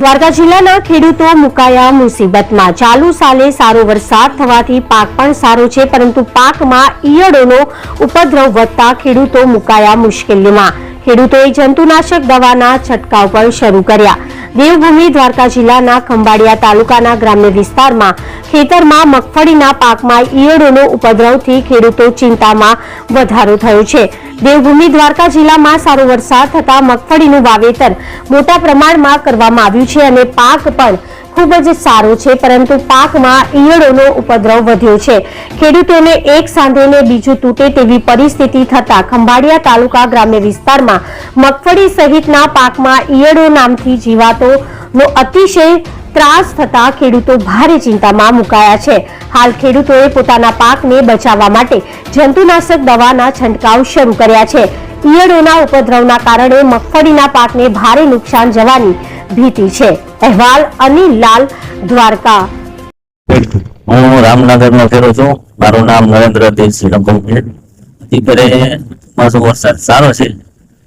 દ્વારકા જિલ્લાના ખેડૂતો મુકાયા મુસીબતમાં. ચાલુ સાલે સારો વરસાદ થવાથી પાક પણ સારો છે, પરંતુ પાકમાં ઈયળોનો ઉપદ્રવ વધતા ખેડૂતો મુકાયા મુશ્કેલીમાં. ખેડૂતોએ જંતુનાશક દવાના છંટકાવ પણ શરૂ કર્યા. દેવભૂમિ દ્વારકા જિલ્લાના ખંભાળિયા તાલુકાના ગ્રામ્ય વિસ્તારમાં ખેતરમાં મગફળીના પાકમાં ઈયળોનો ઉપદ્રવથી ખેડૂતો ચિંતામાં વધારો થયો છે. દેવભૂમિ દ્વારકા જિલ્લામાં સારો વરસાદ થતાં મગફળીનું વાવેતર મોટા પ્રમાણમાં કરવામાં આવ્યું છે અને પાક પણ ખૂબ જ સારો છે, પરંતુ પાકમાં ઈયળોનો ઉપદ્રવ વધ્યો છે. ખેડૂતોને એક સાંધેને બીજું તૂટે તેવી પરિસ્થિતિ થતા ખંભાળિયા તાલુકા ગ્રામ્ય વિસ્તારમાં મગફળી સહિતના પાકમાં ઈયળો નામથી જીવાતોનો અતિશય ત્રાસ થતા ખેડૂતો ભારે ચિંતામાં મુકાયા છે. હાલ ખેડૂતોએ પોતાના પાકને બચાવવા માટે જંતુનાશક દવાના છંટકાવ શરૂ કર્યા છે. ઈયળોના ઉપદ્રવના કારણે મગફળીના પાકને ભારે નુકસાન જવાની ભીતિ છે. અહેવાલ અનિલ લાલ દ્વારકા. હું રામનગર નો ફેરો છું. મારું નામ નરેન્દ્ર દેવસિંહ રઘુવીર અત્યારે મારો વરસાદ સારો છે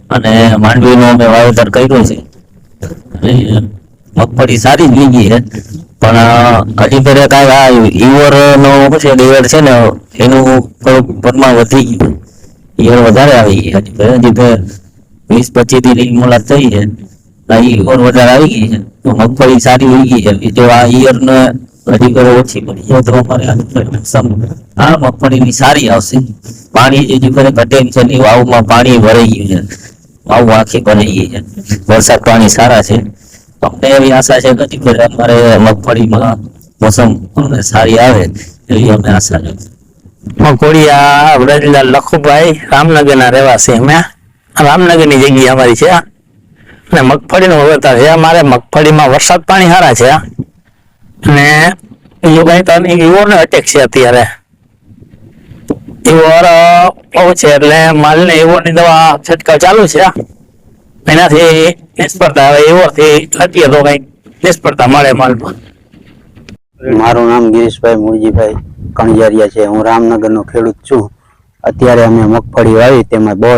અને માંડવીનું અમે વાવેતર કર્યું છે. મગફળી સારી જ વીગી છે. પણ હજી ફેરે કાંઈ આ ઈવર નો છે ઈયળ છે ને, એનું થોડુંક પ્રમાણ વધી ગયું. ઈવર વધારે આવી ગઈ હજી ફેરે હજી ફેર વીસ પચીસ દિન મુલાકાત થઈ છે. આ ઈયળ વધારે આવી ગઈ છે. તો મગફળી સારી હોય ગઈ છે. જો આ ઈયર ને હજી કરો ઓછી પડી જાય તો અમારે આ સારી આવશે. પાણી જે કરે ઘટે એમ છે વાવમાં પાણી ભરાઈ ગયું છે. વાવ આખી ભરાઈ ગઈ છે. વરસાદ પાણી સારા છે. અમને એવી આશા છે કે હજી ફેર અમારે મગફળીમાં મોસમ અમને સારી આવે. એવી અમને આશા છે. કોડિયા વ્રજલાલ લખુભાઈ, રામનગરના રહેવાસી અમે. રામનગરની જગ્યા અમારી છે અને મગફળીનું વાવેતર છે. અમારે મગફળીમાં વરસાદ પાણી સારા છે. અને નહીં ઈવોને અટેક છે અત્યારે. ઈવોર બહુ છે એટલે માલને ઈવોની દવા છંટકાવ ચાલુ છે. એનાથી નિષ્ફળતા આવે ઈવોથી લટીએ તો કઈ નિષ્ફળતા મળે માલમાં. મારું નામ ગિરીશભાઈ મુરજીભાઈ કણજારિયા છે. હું રામનગરનો ખેડૂત છું. અત્યારે અમે મગફળી વાવી, તેમાં બહુ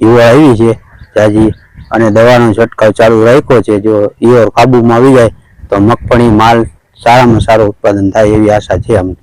યુવા આવી છે. જાજી અને દવાનો છંટકાવ ચાલુ રાખ્યો છે. જો ઈયળ કાબુમાં આવી જાય તો મગફળી માલ સારામાં સારું ઉત્પાદન થાય એવી આશા છે અમને.